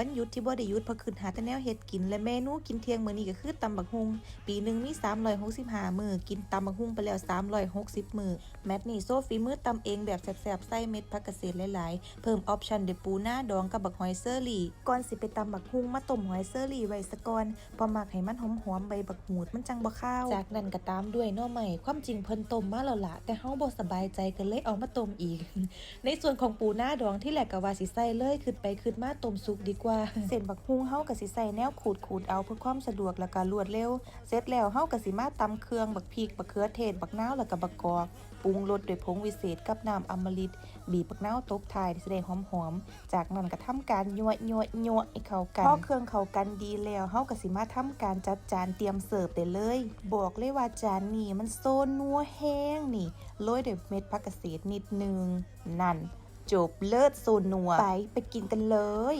วันหยุดที่บ่ได้หยุดพราะขึ้นหาแต่แนวเฮ็ดกิน และเมนูกินเที่ยงมื้อนี้ก็คือตำบักฮุงปีหนึ่งมี 365 มื้อกินตำบักฮุงไปแล้ว 360 มื้อแมทนี่โซฟีมือตำเองแบบแซ่บๆใส่เม็ดผักเกษตรหลายๆ เพิ่มออปชั่นด้วยปูหน้าดองกับบักหอยเซอรี่ก่อนสิไปตำบักฮุงมาต้มหอยเซอรี่ไว้ซะก่อนพอหมักให้มันหอมๆใบบักหูดมันจังบ่คาวจากนั้นก็ตามด้วยหน่อใหม่ความจริงเพิ่นต้มมาแล้วละแต่เฮาบ่สบายใจก็เลยเอามาต้มอีก ในส่วนของปูหน้าดองที่แหลกก็ว่าสิใส่เลยขึ้นไปขึ้นมาต้มสุกดีกว่าเส้นบักฮุงเฮาก็สิใส่แนวขูดขูดๆเอาเพื่อความสะดวกแล้วก็รวดเร็ว เสร็จแล้วเฮาก็สิมาตำเครื่องบักพริกบักเขือเทศบักนาวแล้วก็บักกอกปรุงรสด้วยผงวิเศษกับน้ำอมฤตบีบบักนาวตบท้ายแสดงหอมๆ จากนั้นก็ทำการยั่วยั่วยั่วให้เข้ากันพอเครื่องเข้ากันดีแล้วเฮาก็สิมาทำการจัดจานเตรียมเสิร์ฟได้เลย บอกเลยว่าจานนี้มันโซนัวแห้งนี่โรยด้วยเม็ดผักเกษตรนิดนึง นั่น จบเลิศโซนัวไปไปกินกันเลย